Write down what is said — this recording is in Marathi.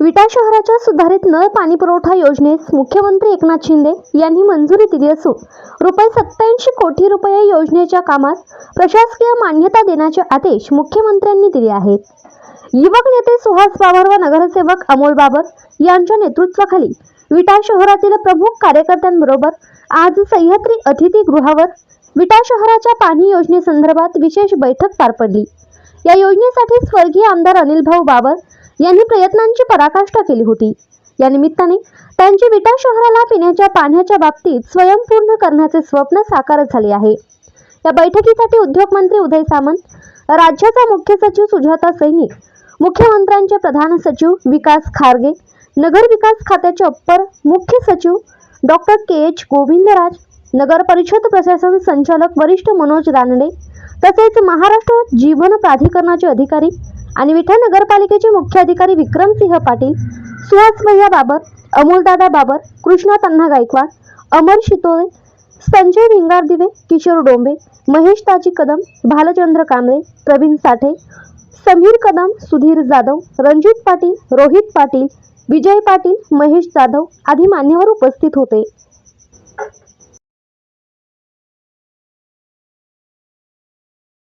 विटा शहराच्या सुधारित नळ पाणी पुरवठा योजनेस मुख्यमंत्री एकनाथ शिंदे यांनी मंजुरी दिली असून रुपये सत्याऐंशी कोटी रुपये योजनेच्या कामास प्रशासकीय मान्यता देण्याचे आदेश मुख्यमंत्र्यांनी दिले आहेत. युवक नेते सुहास बाबर व नगरसेवक अमोल बाबर यांच्या नेतृत्वाखाली विटा शहरातील प्रमुख कार्यकर्त्यांबरोबर आज सह्याद्री अतिथीगृहावर विटा शहराच्या पाणी योजनेसंदर्भात विशेष बैठक पार पडली. या योजनेसाठी स्वर्गीय आमदार अनिल भाऊ बाबर यांनी प्रयत्नांची पराकाष्ठा केली होती. या निमित्ताने त्यांची विटा शहराला पिण्याच्या पाण्याच्या बाबतीत स्वयंपूर्ण करण्याचे स्वप्न साकार झाले आहे. या बैठकीसाठी उद्योगमंत्री उदय सामंत राज्याचा मुख्य सचिव सुजाता सैनिक मुख्यमंत्र्यांचे प्रधान सचिव विकास खारगे नगर विकास खात्याचे अप्पर मुख्य सचिव डॉक्टर के. एच. गोविंदराज नगर परिषद प्रशासन संचालक वरिष्ठ मनोज रानडे तसेच महाराष्ट्र जीवन प्राधिकरणाचे अधिकारी आणि विठा नगरपालिकेचे मुख्य अधिकारी विक्रमसिंह पाटील सुहास भैया बाबर अमोलदादा बाबर कृष्णा तन्हा गायकवाड अमर शितोळे संजय भिंगार दिवे किशोर डोंबे महेश ताजी कदम भालचंद्र कांबळे प्रवीण साठे समीर कदम सुधीर जाधव रणजित पाटील रोहित पाटील विजय पाटील महेश जाधव आदी मान्यवर उपस्थित होते.